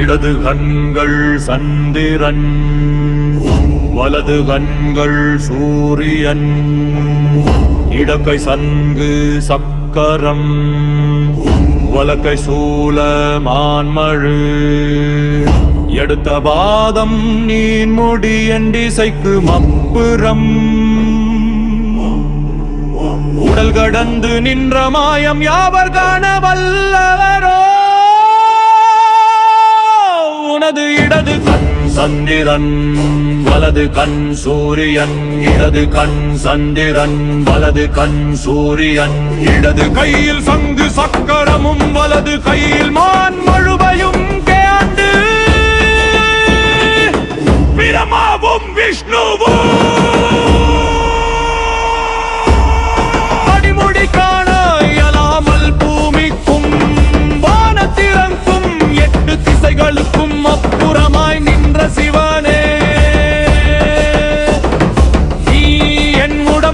இடது கண்கள் சந்திரன் வலது கண்கள் சூரியன் இடக்கை சங்கு சக்கரம் வலக்கை சூழ மான்மழு. எடுத்த பாதம் நீன் முடி எண்டிசைக்கு மப்புறம் உடல் கடந்து நின்ற மாயம் யாவர் காண வல்லவரோ? சந்திரன் வலது கண் சூரியன் இடது கண் சந்திரன் வலது கண் சூரியன் இடது கையில் சங்கு சக்கரமும் வலது கையில் மான் மழுவையும் கேண்டு. பிரமாவும் விஷ்ணுவும்